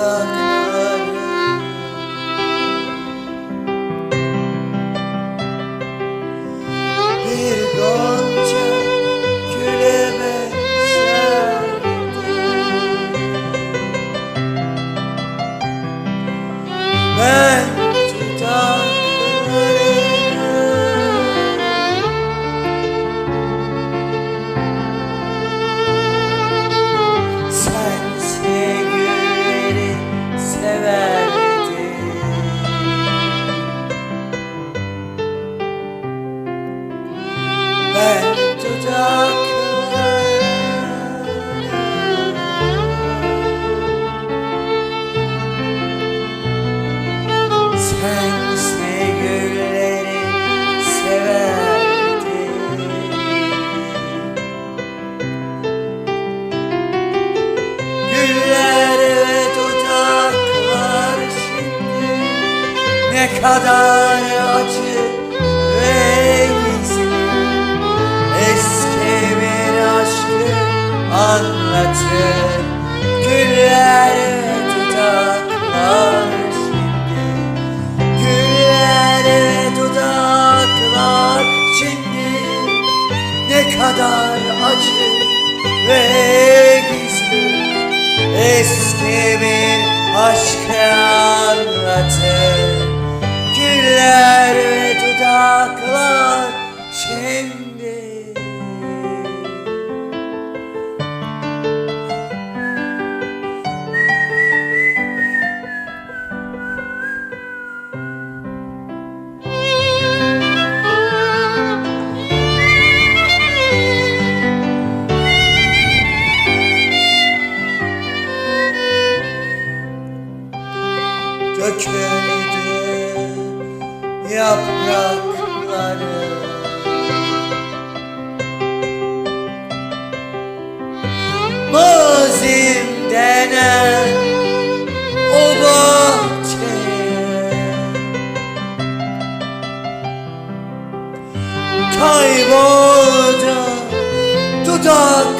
dudaklar Bir gonca küleme serdi Ben Kadar acı ve gizli Eski bir aşkı anlatır Güller dudaklar şimdi Güller dudaklar şimdi. Ne kadar acı ve gizli Eski bir aşkı anlatır Döküldü yaprakları. Mazim denen o bahçeye Kayboldu dudakları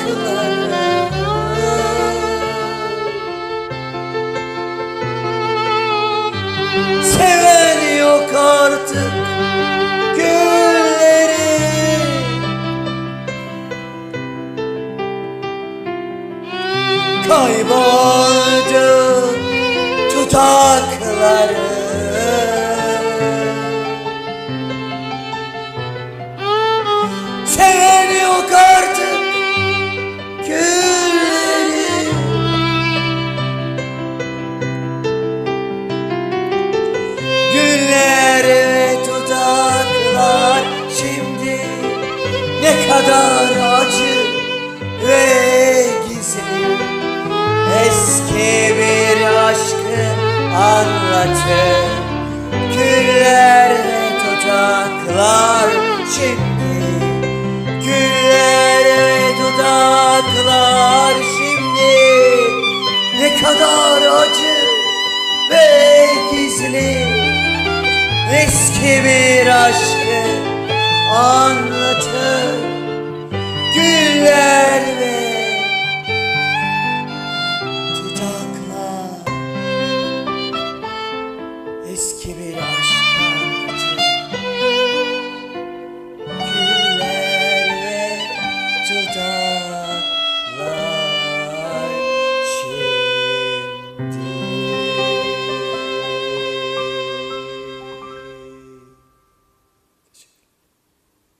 Kayboldu tutakları. Seven yok artık gülleri Güller ve dudaklar şimdi ne kadar Eski bir aşkı anlatır Güller dudaklar şimdi. Güller dudaklar şimdi. Ne kadar acı ve gizli. Eski bir aşkı anlatır Güller ve